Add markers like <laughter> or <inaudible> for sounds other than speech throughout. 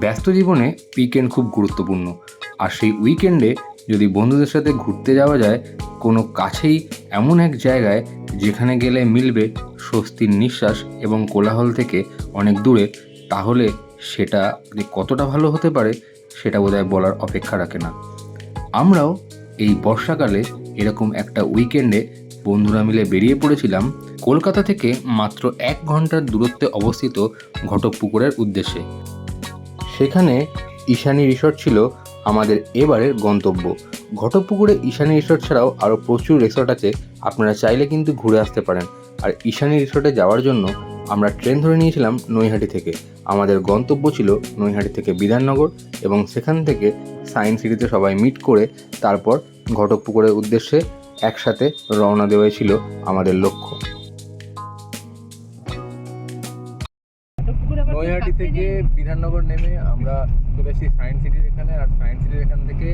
ব্যস্ত জীবনে উইকেন্ড খুব গুরুত্বপূর্ণ। আর সেই উইকেন্ডে যদি বন্ধুদের সাথে ঘুরতে যাওয়া যায়, কোনো কাছেই এমন এক জায়গায় যেখানে গেলে মিলবে স্বস্তির নিঃশ্বাস এবং কোলাহল থেকে অনেক দূরে, তাহলে সেটা যে কতটা ভালো হতে পারে, সেটা বোধহয় বলার অপেক্ষা রাখে না। আমরাও এই বর্ষাকালে এরকম একটা উইকেন্ডে বন্ধুরা মিলে বেরিয়ে পড়েছিলাম কলকাতা থেকে মাত্র এক ঘণ্টার দূরত্বে অবস্থিত ঘটকপুকুরের উদ্দেশ্যে। সেখানে ঈশানী রিসর্ট ছিল আমাদের এবারের গন্তব্য। ঘটকপুকুরে ঈশানী রিসর্ট ছাড়াও আরও প্রচুর রিসর্ট আছে, আপনারা চাইলে কিন্তু ঘুরে আসতে পারেন। আর ঈশানী রিসর্টে যাওয়ার জন্য আমরা ট্রেন ধরে নিয়েছিলাম নৈহাটি থেকে। আমাদের গন্তব্য ছিল নৈহাটি থেকে বিধাননগর এবং সেখান থেকে সায়েন্স সিটিতে সবাই মিট করে তারপর ঘটকপুকুরের উদ্দেশ্যে একসাথে রওনা দেওয়াই ছিল আমাদের লক্ষ্য। থেকে বিধাননগর নেমে আমরা চলে এসেছি সায়েন্স সিটির এখানে। আর সায়েন্স সিটির এখান থেকে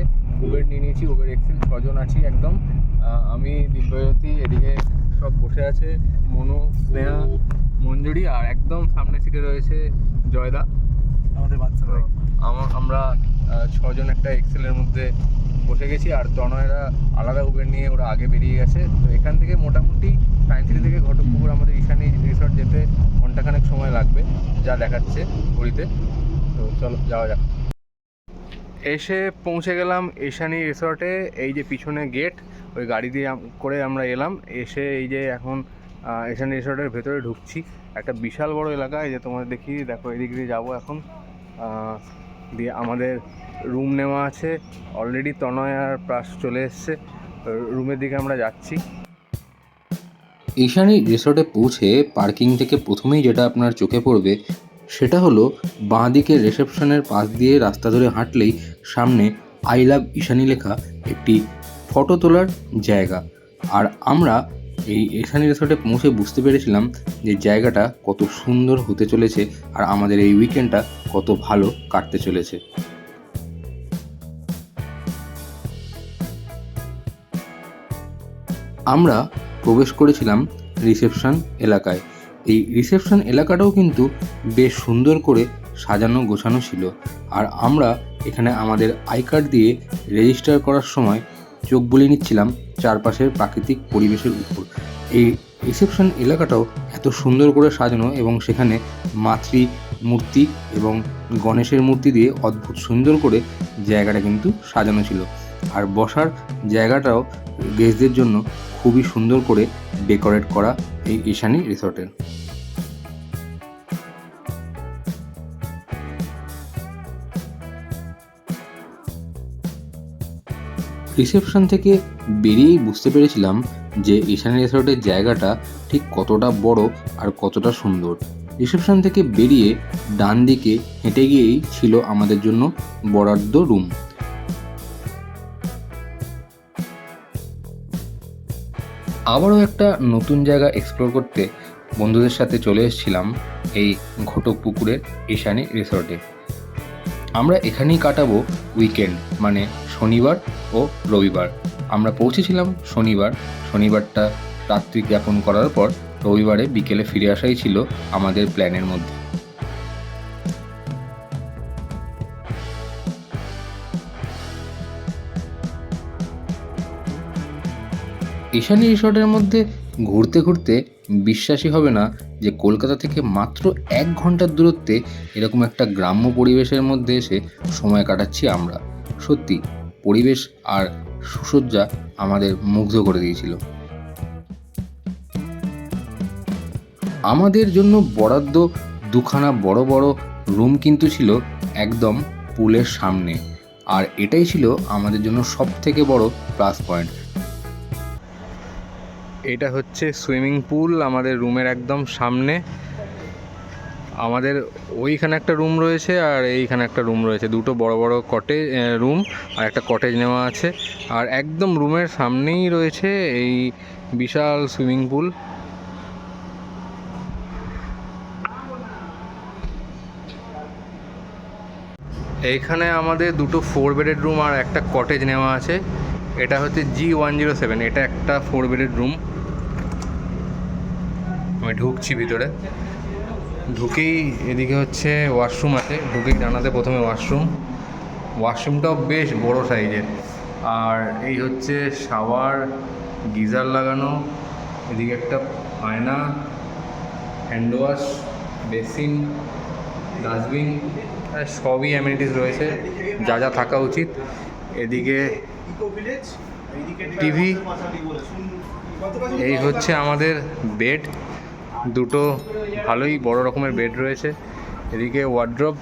উবের নিয়ে নিয়েছি। উবের এক্সেল ছজন আছি একদম। আমি দিব্যজ্যোতি এদিকে সব বসে আছে মনু স্নেহা মঞ্জুরি আর একদম সামনে সিটে রয়েছে জয়দা। আমাদের বাচ্চা আমরা ছজন একটা এক্সেলের মধ্যে বসে গেছি আর তনয়রা আলাদা উবের নিয়ে ওরা আগে বেরিয়ে গেছে। তো এখান থেকে মোটামুটি সায়েন্স সিটি থেকে ঘটকপুকুর আমাদের ঈশানী রিসর্ট যেতে ঘন্টাখানেক সময় লাগবে যা দেখাচ্ছে ঘড়িতে। তো চলো, যাওয়া যাক। এসে পৌঁছে গেলাম ঈশানী রিসর্টে এই যে পিছনে গেট ওই গাড়ি দিয়ে করে আমরা এলাম। এসে এই যে এখন ঈশানী রিসর্টের ভেতরে ঢুকছি। একটা বিশাল বড় এলাকা, এই যে তোমাদের দেখি দেখো, এদিক দিয়ে যাব এখন। দিয়ে আমাদের রুম নেওয়া আছে। অলরেডি তনয় আর প্রাস চলে এসছে। রুমের দিকে আমরা যাচ্ছি। ঈশানী রিসর্টে পৌঁছে পার্কিং থেকে প্রথমেই যেটা আপনার চোখে পড়বে, সেটা হলো বাঁ দিকের রিসেপশনের পাশ দিয়ে রাস্তা ধরে হাঁটলেই সামনে আই লাভ ঈশানী লেখা একটি ফটো তোলার জায়গা। আর আমরা এই ঈশানী রিসর্টে পৌঁছে বুঝতে পেরেছিলাম যে জায়গাটা কত সুন্দর হতে চলেছে আর আমাদের এই উইকেন্ডটা কত ভালো কাটতে চলেছে। আমরা প্রবেশ করেছিলাম রিসেপশন এলাকায়। এই রিসেপশন এলাকাটাও কিন্তু বেশ সুন্দর করে সাজানো গোছানো ছিল। আর আমরা এখানে আমাদের আই কার্ড দিয়ে রেজিস্টার করার সময় চোখ বুলিয়ে নিচ্ছিলাম চারপাশের প্রাকৃতিক পরিবেশের উপর। এই রিসেপশন এলাকাটাও এত সুন্দর করে সাজানো এবং সেখানে মাতৃ মূর্তি এবং গণেশের মূর্তি দিয়ে অদ্ভুত সুন্দর করে জায়গাটা কিন্তু সাজানো ছিল। আর বসার জায়গাটাও গেস্টদের জন্য খুবই সুন্দর করে ডেকোরেট করা এই ঈশানী রিসর্টের রিসেপশন থেকে বেরিয়েই বুঝতে পেরেছিলাম যে ঈশানী রিসর্টের জায়গাটা ঠিক কতটা বড় আর কতটা সুন্দর। রিসেপশন থেকে বেরিয়ে ডান দিকে হেঁটে গিয়েই ছিল আমাদের জন্য বরাদ্দ রুম। আবারও একটা নতুন জায়গা এক্সপ্লোর করতে বন্ধুদের সাথে চলে এসেছিলাম এই ঘটক পুকুরের ঈশানী রিসর্টে আমরা এখানেই কাটাবো উইকেন্ড মানে শনিবার ও রবিবার। আমরা পৌঁছেছিলাম শনিবার, শনিবারটা রাত্রি জ্ঞাপন করার পর রবিবারে বিকেলে ফিরে আসাই ছিল আমাদের প্ল্যানের মধ্যে। ঈশানী রিসর্টের মধ্যে ঘুরতে ঘুরতে বিশ্বাসই হবে না যে কলকাতা থেকে মাত্র এক ঘণ্টার দূরত্বে এরকম একটা গ্রাম্য পরিবেশের মধ্যে এসে সময় কাটাচ্ছি আমরা। সত্যি, পরিবেশ আর সুসজ্জা আমাদের মুগ্ধ করে দিয়েছিল। আমাদের জন্য বরাদ্দ দুখানা বড় বড় রুম কিন্তু ছিল একদম পুলের সামনে। আর এটাই ছিল আমাদের জন্য সব থেকে বড় প্লাস পয়েন্ট। এটা হচ্ছে সুইমিং পুল আমাদের রুমের একদম সামনে। আমাদের ওইখানে একটা রুম রয়েছে আর এইখানে একটা রুম রয়েছে। দুটো বড় বড় কটেজ রুম আর একটা কটেজ নেওয়া আছে। আর একদম রুমের সামনেই রয়েছে এই বিশাল সুইমিং পুল। এইখানে আমাদের দুটো ফোর বেডেড রুম আর একটা কটেজ নেওয়া আছে। এটা হচ্ছে জি ওয়ান জিরো সেভেন। এটা একটা ফোর বেডেড রুম। আমি ঢুকছি ভিতরে। ঢুকেই এদিকে হচ্ছে ওয়াশরুম আছে। ঢুকেই জানাতে প্রথমে ওয়াশরুম ওয়াশরুমটাও বেশ বড় সাইজের আর এই হচ্ছে শাওয়ার গিজার লাগানো, এদিকে একটা আয়না হ্যান্ড ওয়াশ বেসিন ডাস্টবিন সবই অ্যামিনিটিস রয়েছে। যা যা থাকা উচিত। এদিকে টিভি এই হচ্ছে আমাদের বেড দুটো ভালোই বড় রকমের বেড রয়েছে। এদিকে ওয়ার্ড্রপ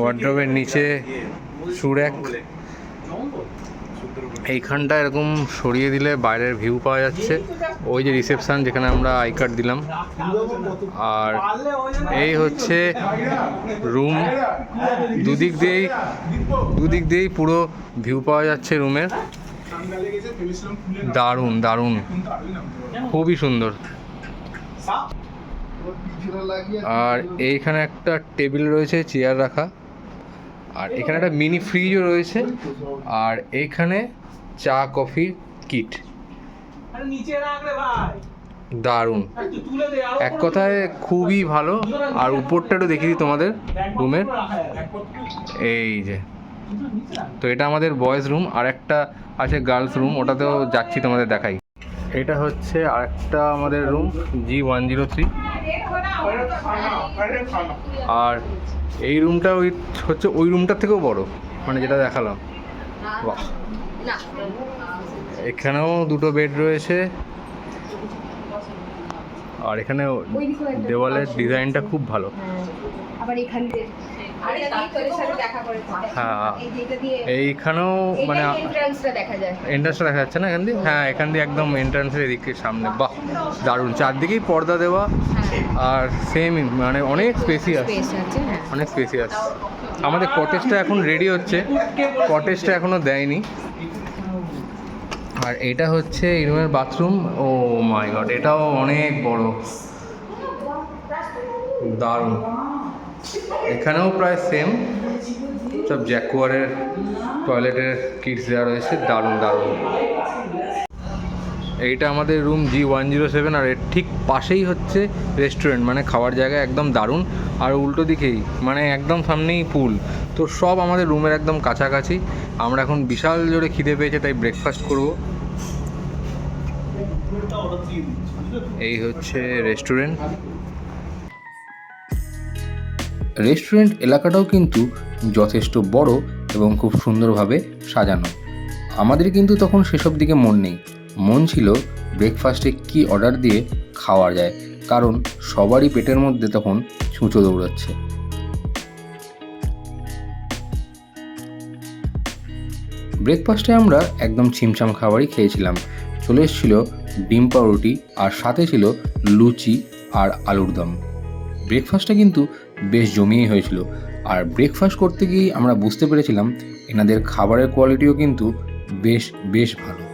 ওয়ার্ড্রপের নিচে সুরেক এইখানটা এরকম সরিয়ে দিলে বাইরের ভিউ পাওয়া যাচ্ছে। ওই যে রিসেপশান যেখানে আমরা আই কার্ড দিলাম। আর এই হচ্ছে রুম দুদিক দিয়েই দুদিক দিয়েই পুরো ভিউ পাওয়া যাচ্ছে রুমের দারুণ দারুণ। খুবই সুন্দর। আর এইখানে একটা টেবিল রয়েছে চেয়ার রাখা। আর এখানে একটা মিনি ফ্রিজও রয়েছে। আর এইখানে চা কফির কিট। দারুণ। এক কথায় খুবই ভালো। আর উপরটা একটু দেখিয়ে দিই তোমাদের রুমের। এই যে। তো এটা আমাদের বয়েজ রুম আর একটা আছে গার্লস রুম ওটাতেও যাচ্ছি তোমাদের দেখাই। এটা হচ্ছে আরেকটা আমাদের room G one zero three আর এই রুমটা ওই হচ্ছে ওই রুমটার থেকেও বড় মানে যেটা দেখালাম। বাহ। এখানেও দুটো বেড রয়েছে। আর এখানে দেওয়ালের ডিজাইনটা খুব ভালো। আবার হ্যাঁ। এইখানেও মানে এন্ট্রান্সটা দেখা যাচ্ছে। না এখান দিয়ে? হ্যাঁ এখান দিয়ে একদম এন্ট্রান্সের এদিকে সামনে। বাহ দারুণ। চারদিকেই পর্দা দেওয়া। আর সেম মানে অনেক স্পেসিয়াস আছে। হ্যাঁ অনেক স্পেসিয়াস আমাদের কটেজটা এখন রেডি হচ্ছে। কটেজটা এখনও দেয়নি। আর এটা হচ্ছে এই রুমের বাথরুম ও মাই গড এটাও অনেক বড়। দারুণ। এখানেও প্রায় সেম সব জ্যাকুয়ারের টয়লেটের কিটস দেওয়া রয়েছে, দারুণ দারুণ। এইটা আমাদের room G one zero seven আর এর ঠিক পাশেই হচ্ছে রেস্টুরেন্ট মানে খাওয়ার জায়গা একদম দারুণ। আর উল্টো দিকেই মানে একদম সামনেই পুল তো সব আমাদের রুমের একদম কাছাকাছি। আমরা এখন বিশাল জোরে খিদে পেয়েছে, তাই ব্রেকফাস্ট করব। এই হচ্ছে রেস্টুরেন্ট রেস্টুরেন্ট এলাকাটাও কিন্তু যথেষ্ট বড় এবং খুব সুন্দরভাবে সাজানো। আমাদের কিন্তু তখন সেসব দিকে মন নেই। মন ছিল ব্রেকফাস্টে কি অর্ডার দিয়ে খাওয়া যায়, কারণ সবারই পেটের মধ্যে তখন ছুঁচো দৌড়াচ্ছে। ব্রেকফাস্টে আমরা একদম ছিমছাম খাবারই খেয়েছিলাম। চলে এসেছিল ডিম পাউরুটি আর সাথে ছিল লুচি আর আলুর দম। ব্রেকফাস্টটা কিন্তু বেশ জমিয়েই হয়েছিল। আর ব্রেকফাস্ট করতে গিয়েই আমরা বুঝতে পেরেছিলাম এনাদের খাবারের কোয়ালিটিও কিন্তু বেশ বেশ ভালো।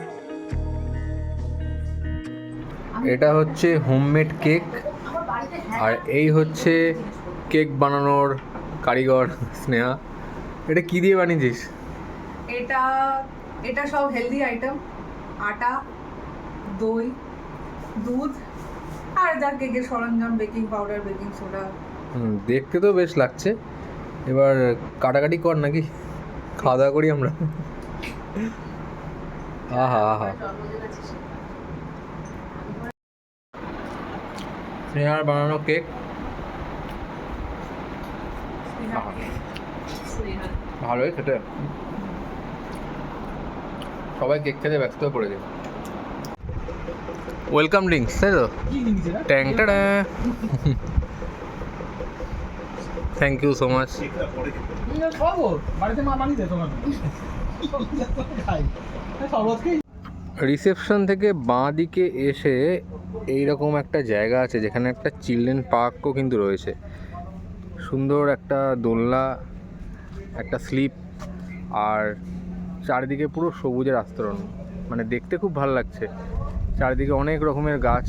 এটা হচ্ছে হোমমেড কেক আর এই হচ্ছে কেক বানানোর কারিগর স্নেহা। এটা কি দিয়ে বানিয়েছিস? এটা এটা সব হেলদি আইটেম আটা, দই, দুধ, আর যা কেকের সরঞ্জাম বেকিং পাউডার বেকিং সোডা দেখতে তো বেশ লাগছে। এবার কাটাকাটি কর নাকি? খাওয়া দাওয়া করি আমরা। আহা আহা। স্নেহার বানানো কেক। ভালোই খেতে। সবাই কেক খেতে ব্যস্ত হয়ে পড়েছে। ওয়েলকাম ড্রিঙ্কস তাই তো? ট্যাংটা thank you so much reception থেকে বাঁ দিকে এসে এইরকম একটা জায়গা আছে যেখানে একটা চিলড্রেন পার্কও কিন্তু রয়েছে। সুন্দর একটা দোলনা একটা স্লিপ আর চারিদিকে পুরো সবুজের আস্তরণ। মানে দেখতে খুব ভালো লাগছে। চারিদিকে অনেক রকমের গাছ।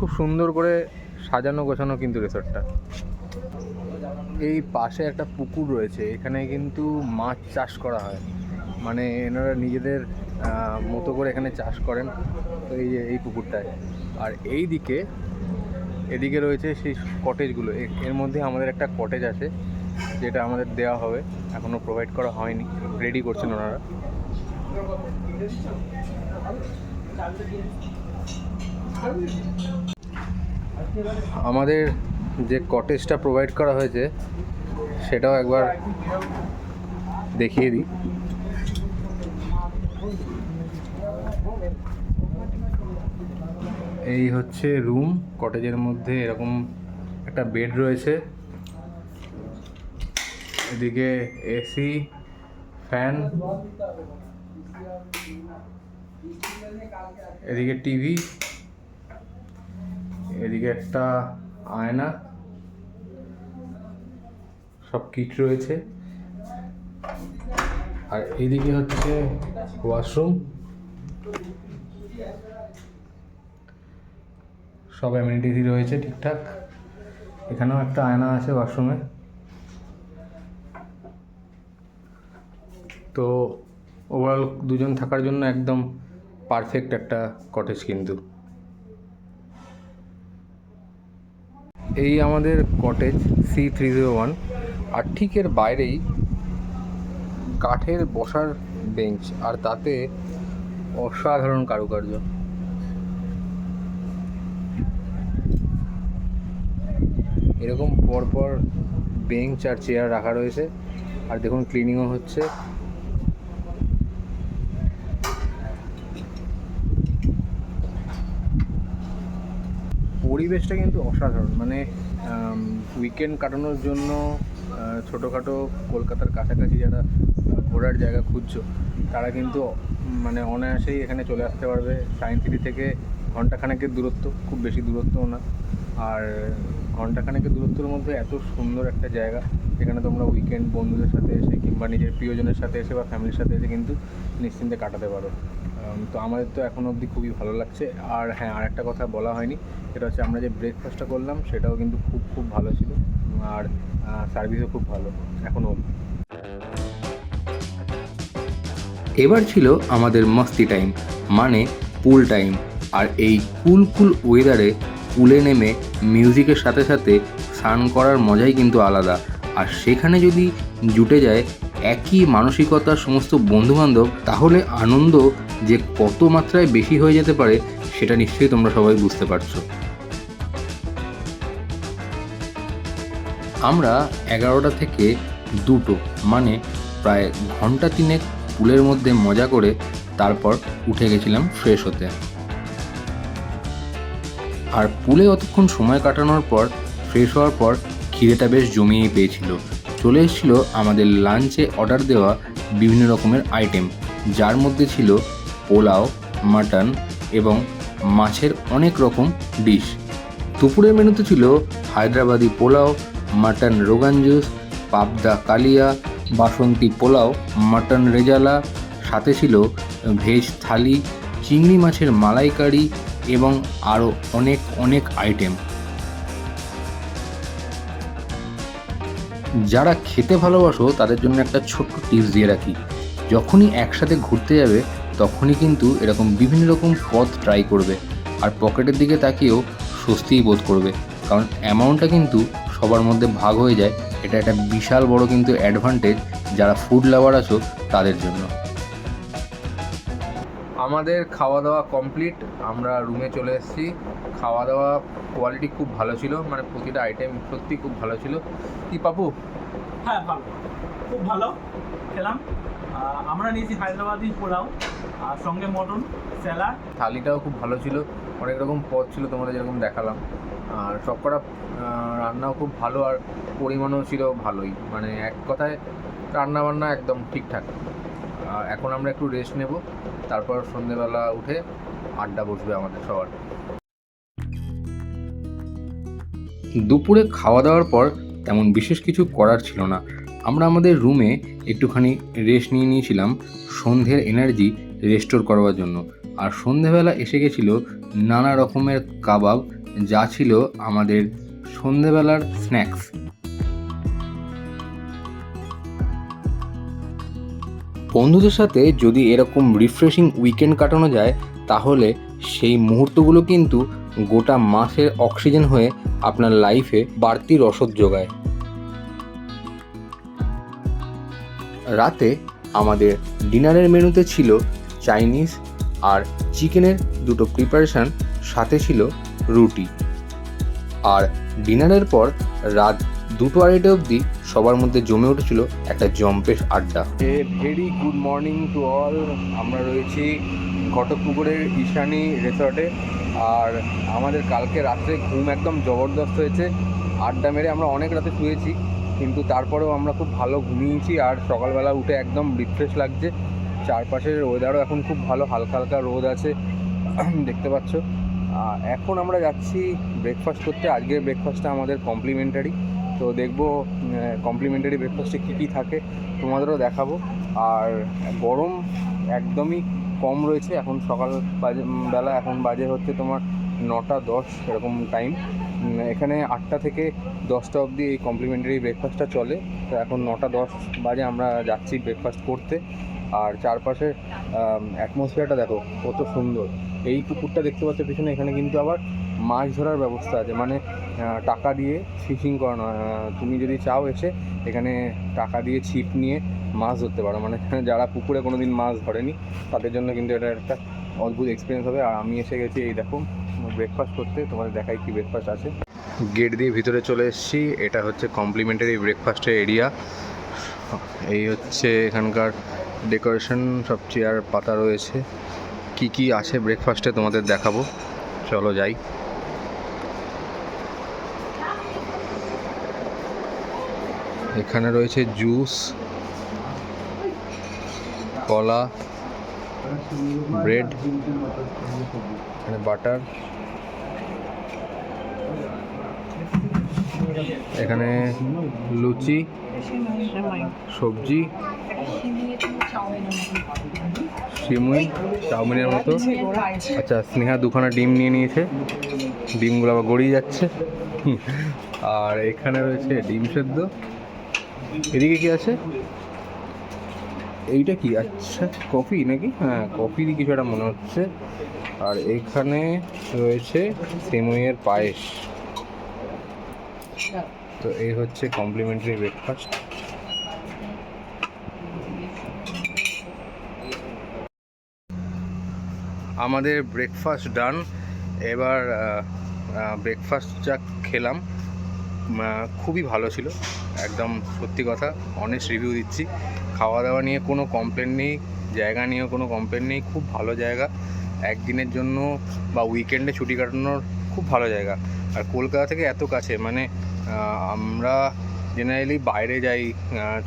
খুব সুন্দর করে সাজানো গোছানো কিন্তু রিসর্টটা। এই পাশে একটা পুকুর রয়েছে, এখানে কিন্তু মাছ চাষ করা হয়। মানে এনারা নিজেদের মতো করে এখানে চাষ করেন, তো এই যে, এই পুকুরটায়। আর এই দিকে এদিকে রয়েছে সেই কটেজগুলো। এর মধ্যে আমাদের একটা কটেজ আছে, যেটা আমাদের দেওয়া হবে। এখনও প্রোভাইড করা হয়নি রেডি করছেন ওনারা। আমাদের যে কটেজটা প্রোভাইড করা হয়েছে, সেটাও একবার দেখিয়ে দিই। এই হচ্ছে রুম কটেজের মধ্যে এরকম একটা বেড রয়েছে। এদিকে এসি ফ্যান এদিকে টিভি এদিকে একটা আয়না, সব কিট রয়েছে। আর এদিকে হচ্ছে ওয়াশরুম। সব অ্যামিনিটিসই রয়েছে ঠিকঠাক। এখানেও একটা আয়না আছে ওয়াশরুমে। তো ওভারঅল দুজন থাকার জন্য একদম পারফেক্ট একটা কটেজ কিন্তু। এই আমাদের cottage C three zero one আর ঠিক এর বাইরেই কাঠের বসার বেঞ্চ আর তাতে অসাধারণ কারুকার্য। এরকম পরপর বেঞ্চ আর চেয়ার রাখা রয়েছে। আর দেখুন ক্লিনিংও হচ্ছে। পরিবেশটা কিন্তু অসাধারণ। মানে উইকেন্ড কাটানোর জন্য ছোটোখাটো কলকাতার কাছাকাছি যারা ঘোরার জায়গা খুঁজছো, তারা কিন্তু মানে অনায়াসেই এখানে চলে আসতে পারবে। সায়েন্স সিটি থেকে ঘন্টাখানেকের দূরত্ব, খুব বেশি দূরত্বও না। আর ঘন্টাখানেকের দূরত্বের মধ্যে এত সুন্দর একটা জায়গা, যেখানে তোমরা উইকেন্ড বন্ধুদের সাথে এসে কিংবা নিজের প্রিয়জনের সাথে এসে বা ফ্যামিলির সাথে এসে কিন্তু নিশ্চিন্তে কাটাতে পারো। তো আমাদের তো এখন অবধি খুবই ভালো লাগছে। আর হ্যাঁ আর একটা কথা বলা হয়নি, সেটা হচ্ছে আমরা যে ব্রেকফাস্টটা করলাম, সেটাও কিন্তু খুব খুব ভালো ছিল। আর সার্ভিসও খুব ভালো এখনও অবধি। এবার ছিল আমাদের মস্তি টাইম মানে পুল টাইম আর এই কুল কুল ওয়েদারে পুলে নেমে মিউজিকের সাথে সাথে স্নান করার মজাই কিন্তু আলাদা। আর সেখানে যদি জুটে যায় একই মানসিকতার সমস্ত বন্ধুবান্ধব, তাহলে আনন্দ যে কত মাত্রায় বেশি হয়ে যেতে পারে, সেটা নিশ্চয়ই তোমরা সবাই বুঝতে পারছ। আমরা এগারোটা থেকে দুটো মানে প্রায় ঘণ্টা তিনেক পুলের মধ্যে মজা করে তারপর উঠে গেছিলাম ফ্রেশ হতে। আর পুলে অতক্ষণ সময় কাটানোর পর ফ্রেশ হওয়ার পর খিদেটা বেশ জমিয়েই পেয়েছিল। চলে এসেছিল আমাদের লাঞ্চে অর্ডার দেওয়া বিভিন্ন রকমের আইটেম যার মধ্যে ছিল পোলাও মাটন এবং মাছের অনেক রকম ডিশ দুপুরের মেনুতে ছিল হায়দ্রাবাদি পোলাও মাটন রোগান জুস পাবদা কালিয়া, বাসন্তী পোলাও মাটন রেজালা, সাথে ছিল ভেজ থালি, চিংড়ি মাছের মালাইকারি এবং আরও অনেক অনেক আইটেম যারা খেতে ভালোবাসো, তাদের জন্য একটা ছোট্ট টিপস দিয়ে রাখি। যখনই একসাথে ঘুরতে যাবে, তখনই কিন্তু এরকম বিভিন্ন রকম পথ ট্রাই করবে। আর পকেটের দিকে তাকিয়েও স্বস্তিই বোধ করবে। কারণ অ্যামাউন্টটা কিন্তু সবার মধ্যে ভাগ হয়ে যায়। এটা একটা বিশাল বড় কিন্তু অ্যাডভান্টেজ যারা ফুড লাভার আছো, তাদের জন্য। আমাদের খাওয়া দাওয়া কমপ্লিট আমরা রুমে চলে এসেছি। খাওয়া দাওয়া কোয়ালিটি খুব ভালো ছিল মানে প্রতিটা আইটেম সত্যি খুব ভালো ছিল। কি পাপু? হ্যাঁ ভালো। খুব ভালো খেলাম। আমরা নিয়েছি হায়দ্রাবাদি পোলাও আর সঙ্গে মটন স্যালাড। থালিটাও খুব ভালো ছিল অনেক রকম পদ ছিল তোমাদের যেরকম দেখালাম। আর সবকটা রান্নাও খুব ভালো আর পরিমাণও ছিল ভালোই। মানে এক কথায় রান্না বান্না একদম ঠিকঠাক। এখন আমরা একটু রেস্ট নেব, তারপর সন্ধেবেলা উঠে আড্ডা বসবে আমাদের সবার। দুপুরে খাওয়া দাওয়ার পর তেমন বিশেষ কিছু করার ছিল না। আমরা আমাদের রুমে একটুখানি রেস্ট নিয়ে নিয়েছিলাম, সন্ধ্যের এনার্জি রেস্টোর করবার জন্য। আর সন্ধেবেলা এসে গেছিল নানা রকমের কাবাব, যা ছিল আমাদের সন্ধেবেলার স্ন্যাক্স বন্ধুদের সাথে যদি এরকম রিফ্রেশিং উইকেন্ড কাটানো যায়, তাহলে সেই মুহূর্তগুলো কিন্তু গোটা মাসের অক্সিজেন হয়ে আপনার লাইফে বাড়তি রসদ যোগায়। রাতে আমাদের ডিনারের মেনুতে ছিল চাইনিজ আর চিকেনের দুটো প্রিপারেশান সাথে ছিল রুটি। আর ডিনারের পর রাত দুটো আড়াইটে অবধি সবার মধ্যে জমে উঠেছিল একটা জম্পেশ আড্ডা। Very good morning to all. আমরা রয়েছি ঘটকপুকুরের ঈশানী রিসর্টে। আর আমাদের কালকে রাত্রে ঘুম একদম জবরদস্ত হয়েছে। আড্ডা মেরে আমরা অনেক রাতে শুয়েছি, কিন্তু তারপরেও আমরা খুব ভালো ঘুমিয়েছি আর সকালবেলা উঠে একদম রিফ্রেশ লাগছে। চারপাশের ওয়েদারও এখন খুব ভালো, হালকা হালকা রোদ আছে। <clears throat> দেখতে পাচ্ছ। এখন আমরা যাচ্ছি ব্রেকফাস্ট করতে। আজকের ব্রেকফাস্টটা আমাদের কমপ্লিমেন্টারি তো দেখব কমপ্লিমেন্টারি ব্রেকফাস্টে কী কী থাকে, তোমাদেরও দেখাবো। আর গরম একদমই কম রয়েছে, এখন সকাল বাজে বেলা এখন বাজে হচ্ছে তোমার নটা দশ, এরকম টাইম এখানে আটটা থেকে দশটা অবধি এই কমপ্লিমেন্টারি ব্রেকফাস্টটা চলে। তো এখন নটা দশ বাজে আমরা যাচ্ছি ব্রেকফাস্ট করতে। আর চারপাশের অ্যাটমসফিয়ারটা দেখো, কত সুন্দর। এই পুকুরটা দেখতে পাচ্ছ, পিছনে এখানে কিন্তু আবার মাছ ধরার ব্যবস্থা আছে। মানে টাকা দিয়ে ফিশিং করানো। তুমি যদি চাও এসে এখানে টাকা দিয়ে ছিপ নিয়ে মাছ ধরতে পারো। মানে <laughs> যারা পুকুরে কোনো দিন মাছ ধরেনি, তাদের জন্য কিন্তু এটা একটা অদ্ভুত এক্সপিরিয়েন্স হবে। আর আমি এসে গেছি, এই দেখো ব্রেকফাস্ট করতে। তোমাদের দেখাই কি ব্রেকফাস্ট আছে। গেট দিয়ে ভিতরে চলে এসেছি। এটা হচ্ছে কমপ্লিমেন্টারি ব্রেকফাস্টের এরিয়া এই হচ্ছে এখানকার ডেকোরেশন সব চেয়ার পাতা রয়েছে। কি কি আছে ব্রেকফাস্টে তোমাদের দেখাবো। চলো যাই। এখানে রয়েছে জুস, কলা, ব্রেড, এখানে বাটার, এখানে লুচি, সবজি, সিমুই, চাউমিনের মতো। আচ্ছা স্নেহা দুখানা ডিম নিয়ে নিয়েছে। ডিমগুলো আবার গড়িয়ে যাচ্ছে। আর এখানে রয়েছে ডিম সেদ্ধ। এদিকে কি আছে? এইটা কি? আচ্ছা কফি নাকি? হ্যাঁ কফিরই কিছু একটা মনে হচ্ছে। আর এখানে রয়েছে সিমুইয়ের পায়েস। তো এই হচ্ছে কমপ্লিমেন্টারি ব্রেকফাস্ট আমাদের ব্রেকফাস্ট ডান এবার ব্রেকফাস্ট যা খেলাম খুবই ভালো ছিল। একদম সত্যি কথা অনেস্ট রিভিউ দিচ্ছি। খাওয়া দাওয়া নিয়ে কোনো কমপ্লেন নেই, জায়গা নিয়েও কোনো কমপ্লেন নেই, খুব ভালো জায়গা। একদিনের জন্য বা উইকেন্ডে ছুটি কাটানোর খুব ভালো জায়গা। আর কলকাতা থেকে এত কাছে মানে আমরা জেনারেলি বাইরে যাই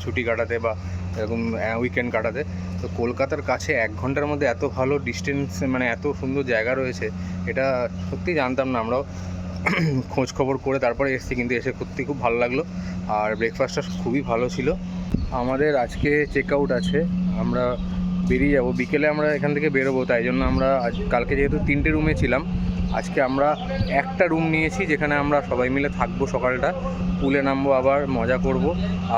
ছুটি কাটাতে বা এরকম উইকেন্ড কাটাতে। তো কলকাতার কাছে এক ঘণ্টার মধ্যে এত ভালো ডিস্টেন্স মানে এত সুন্দর জায়গা রয়েছে, এটা সত্যি জানতাম না আমরাও। <clears throat> খোঁজ খবর করে তারপরে এসেছি, কিন্তু এসে সত্যি খুব ভালো লাগল। আর ব্রেকফাস্টটা খুবই ভালো ছিল। আমাদের আজকে চেক আউট আছে, আমরা বেরিয়ে যাব। বিকেলে আমরা এখান থেকে বেরোবো, তাই জন্য আমরা আজ, কালকে যেহেতু তিনটে রুমে ছিলাম, আজকে আমরা একটা রুম নিয়েছি যেখানে আমরা সবাই মিলে থাকব সকালটা। পুলে নামবো আবার, মজা করব।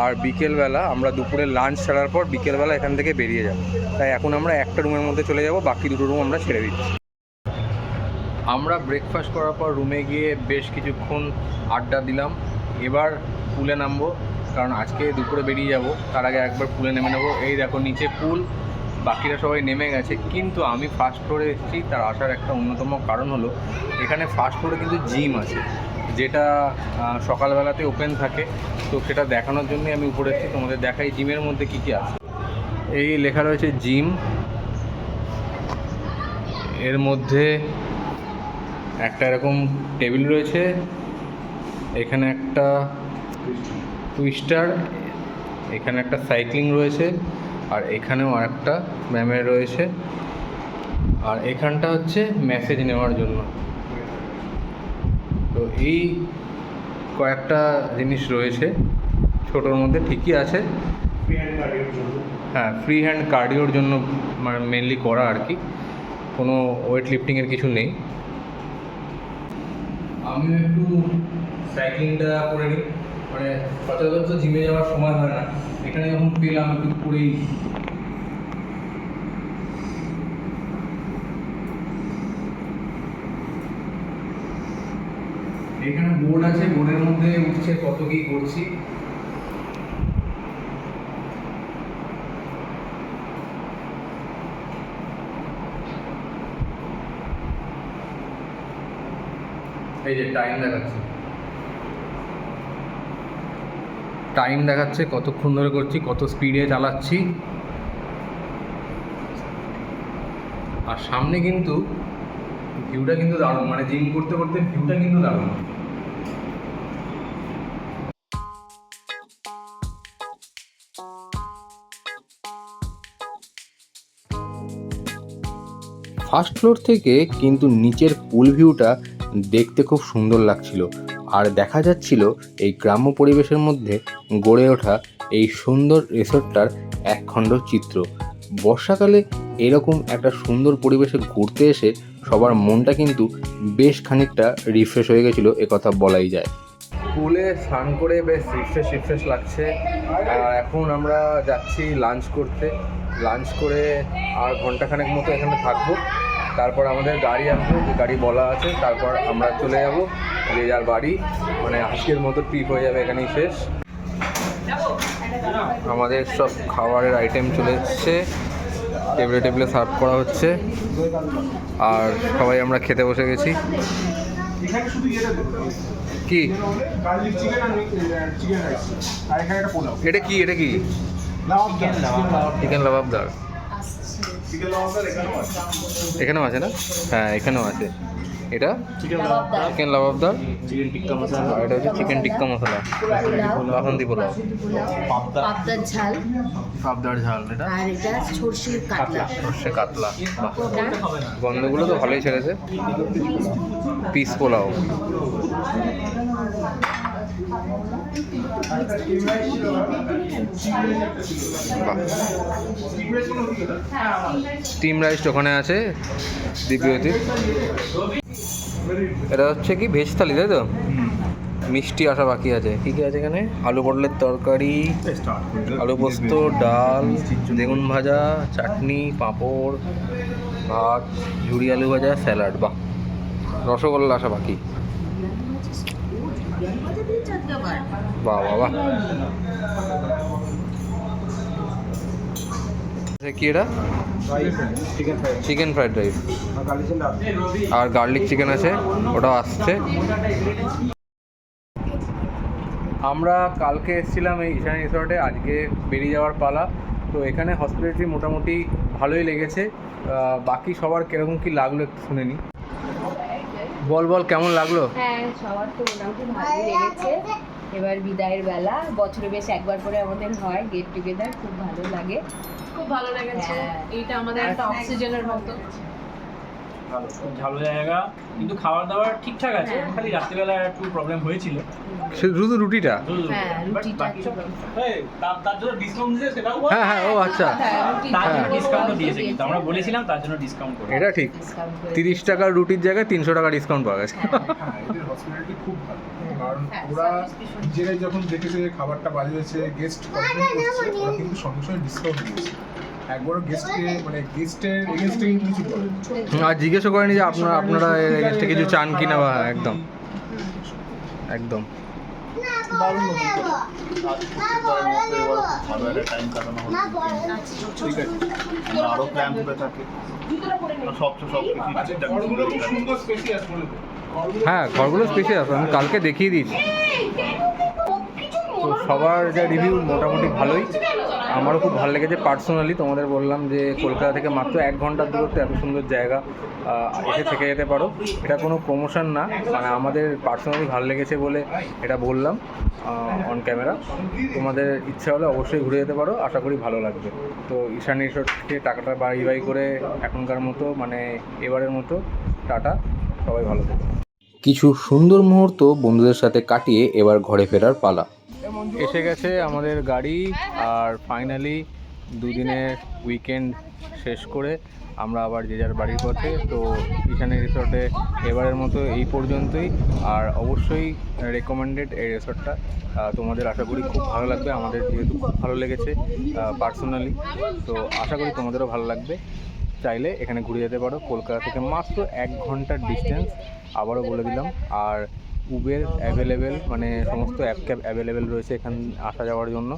আর বিকেলবেলা আমরা দুপুরে লাঞ্চ ছাড়ার পর বিকেলবেলা এখান থেকে বেরিয়ে যাব। তাই এখন আমরা একটা রুমের মধ্যে চলে যাব, বাকি দুটো রুম আমরা ছেড়ে দিচ্ছি। আমরা ব্রেকফাস্ট করার পর রুমে গিয়ে বেশ কিছুক্ষণ আড্ডা দিলাম। এবার পুলে নামবো, কারণ আজকে দুপুরে বেরিয়ে যাব। তার আগে একবার পুলে নেমে নেব। এই দেখো, নিচে পুল বাকিরা সবাই নেমে গেছে। কিন্তু আমি ফার্স্ট ফ্লোরে এসেছি, তার আসার একটা অন্যতম কারণ হলো, এখানে ফার্স্ট ফ্লোরে কিন্তু জিম আছে, যেটা সকালবেলাতে ওপেন থাকে। তো সেটা দেখানোর জন্যই আমি উপরে এসেছি। তোমাদের দেখাই জিমের মধ্যে কী কী আছে। এই লেখা রয়েছে জিমের মধ্যে একটা এরকম টেবিল রয়েছে এখানে একটা টুইস্টার এখানে একটা সাইক্লিং রয়েছে আর এখানেও আরেকটা ম্যামের রয়েছে আর এখানটা হচ্ছে মেসেজ নেওয়ার জন্য। তো এই কয়েকটা জিনিস রয়েছে ছোটোর মধ্যে ঠিকই আছে। হ্যাঁ ফ্রি হ্যান্ড কার্ডিওর জন্য মানে মেনলি করা আর কি। কোনো ওয়েট লিফটিংয়ের কিছু নেই। আমি একটু সাইক্লিংটা করে নিই। মানে সচরাচর তো জিমে যাওয়ার সময় হয় না। এখানে যখন পেলাম, একটু করেই এখানে বোর্ড আছে বোর্ডের মধ্যে উঠছে কত কি করছি। এই যে টাইম দেখাচ্ছে। টাইম দেখাচ্ছে, কতক্ষণ ধরে করছি, কত স্পিডে চালাচ্ছি। আর সামনে কিন্তু ভিউটা কিন্তু দারুণ মানে জিম করতে করতে ভিউটা কিন্তু দারুণ। ফার্স্ট ফ্লোর থেকে কিন্তু নিচের পুল ভিউটা দেখতে খুব সুন্দর লাগছিল। আর দেখা যাচ্ছিল এই গ্রাম্য পরিবেশের মধ্যে গড়ে ওঠা এই সুন্দর রিসোর্টটার একখণ্ড চিত্র। বর্ষাকালে এরকম একটা সুন্দর পরিবেশে ঘুরতে এসে সবার মনটা কিন্তু বেশ খানিকটা রিফ্রেশ হয়ে গেছিল কথা বলাই যায়। পুলে স্নান করে বেশ রিফ্রেশ রিফ্রেশ লাগছে। আর এখন আমরা যাচ্ছি লাঞ্চ করতে। লাঞ্চ করে আর ঘন্টাখানেক মতো এখানে থাকব। তারপর আমাদের গাড়ি আসবে যে গাড়ি বলা আছে তারপর আমরা চলে যাব যে যার বাড়ি। মানে আজকের মতো ট্রিপ হয়ে যাবে এখানেই শেষ। আমাদের সব খাবারের আইটেম চলে এসছে। টেবিলে টেবিলে সার্ভ করা হচ্ছে। আর সবাই আমরা খেতে বসে গেছি। কি? এটা কি? এটা কি? চিকেন লাবাবদার চিকেন লাভ এখানেও আছে? না? হ্যাঁ এখানেও আছে। এটা? চিকেন লাবাবদার চিকেন টিক্কা মশলা এটা হচ্ছে চিকেন টিক্কা মশলা বাসন্তী পোলাও। পাবদার ঝাল। পাবদার ঝাল এটা? আর এটা সর্ষের কাতলা। সর্ষে কাতলা। গন্ধগুলো তো ভালোই ছেড়েছে। পিস পোলাও। স্টিম রাইস ওখানে আছে দ্বিতীয়তে এটা হচ্ছে কি ভেজ থালি, তাই তো? মিষ্টি আসা বাকি আছে। কি কি আছে এখানে? আলু পটলের তরকারি, আলু পোস্ত, ডাল, বেগুন ভাজা, চাটনি, পাঁপড়, ভাত, ঝুড়ি আলু ভাজা, স্যালাড। বা রসগোল্লা আসা বাকি। বাহ। আচ্ছা, কি এটা? চিকেন ফ্রাই ফ্রাইড রাইস আর গার্লিক চিকেন আছে। ওটাও আসছে। আমরা কালকে এসেছিলাম এই ঈশানী রিসর্টে আজকে বেরিয়ে যাওয়ার পালা। তো এখানে হসপিটালিটি মোটামুটি ভালোই লেগেছে। বাকি সবার কীরকম কি লাগল একটু শুনে নি। বল বল কেমন লাগল? হ্যাঁ সবার তো মোটামুটি ভালোই লেগেছে। এবার বিদায়ের বেলা। বছরে বেশ একবার করে আমাদের হয় গেট টুগেদার খুব ভালো লাগে। খুব ভালো লাগে হ্যাঁ। এইটা আমাদের একটা অক্সিজেনের মতো। ভালো খুব ভালো জায়গা। কিন্তু খাবার দাবার ঠিকঠাক আছে হ্যাঁ। খালি রাত্রিবেলা একটু প্রবলেম হয়েছিল। শুধু রুটিটা? হ্যাঁ, But রুটিটা বাকি সব- একটু এই, তার- তার জন্য ডিসকাউন্ট দিয়েছে সেটাও বল। হ্যাঁ হ্যাঁ ও আচ্ছা। হ্যাঁ, জন্য হ্যাঁ। দিয়েছে কিন্তু আমরা বলেছিলাম তার জন্য ডিসকাউন্ট করে। এটা ঠিক। তিরিশ টাকার রুটির জায়গায় তিনশো টাকা ডিসকাউন্ট পাওয়া গেছে। এদের হসপিটালিটি খুব ভালো। কারণ ওরা নিজেরাই যখন দেখেছে খাবারটা বাজিয়েছে গেস্ট কমপ্লেন করছে ওরা কিন্তু সঙ্গে সঙ্গে ডিসকাউন্ট দিয়েছে। একবারও গেস্টকে মানে গেস্টের এগেনস্টে কিছু করে আর জিজ্ঞেসও করেনি যে আপনারা আপনারা এগেনস্টে কিছু চান কি না বা হ্যাঁ, একদম। একদম। আমরা আরও প্ল্যান করে থাকি সব সব কিছু ঘরগুলো খুব সুন্দর স্পেসিয়াস বলে তো ঘরগুলো হ্যাঁ ঘরগুলো স্পেশাল আমি কালকে দেখিয়ে দিয়েছি। তো সবার যা রিভিউ মোটামুটি ভালোই। আমারও খুব ভালো লেগেছে। পার্সোনালি তোমাদের বললাম যে, কলকাতা থেকে মাত্র এক ঘণ্টার দূরত্বে এত সুন্দর জায়গা এসে থেকে যেতে পারো। এটা কোনো প্রমোশন না মানে আমাদের পার্সোনালি ভালো লেগেছে বলে এটা বললাম অন ক্যামেরা তোমাদের ইচ্ছা হলে অবশ্যই ঘুরে যেতে পারো, আশা করি ভালো লাগবে। তো ঈশান রিসোর্ট থেকে টাকাটা বাড়ি বাড়ি করে এখনকার মতো মানে এবারের মতো, টাটা, সবাই ভালো থেকো। কিছু সুন্দর মুহূর্ত বন্ধুদের সাথে কাটিয়ে এবার ঘরে ফেরার পালা। এসে গেছে আমাদের গাড়ি আর ফাইনালি দুদিনের উইকেন্ড শেষ করে আমরা আবার যে যার বাড়ির পথে। তো এখানে রিসর্টে এবারের মতো এই পর্যন্তই। আর অবশ্যই রেকমেন্ডেড এই রিসর্টটা তোমাদের আশা করি খুব ভালো লাগবে। আমাদের যেহেতু খুব ভালো লেগেছে পার্সোনালি তো আশা করি তোমাদেরও ভালো লাগবে। চাইলে এখানে ঘুরে যেতে পারো। কলকাতা থেকে মাত্র এক ঘণ্টার ডিস্টেন্স আবারও বলে দিলাম। আর উবের অ্যাভেলেবেল মানে সমস্ত অ্যাপ ক্যাব অ্যাভেলেবেল রয়েছে এখান, আসা যাওয়ার জন্য।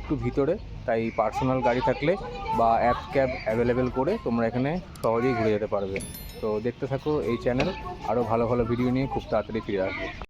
একটু ভিতরে, তাই পার্সোনাল গাড়ি থাকলে বা অ্যাপ ক্যাব অ্যাভেলেবেল করে তোমরা এখানে সহজেই ঘুরে যেতে পারবে। তো দেখতে থাকো এই চ্যানেল আরও ভালো ভালো ভিডিও নিয়ে খুব তাড়াতাড়ি ফিরে আসবে।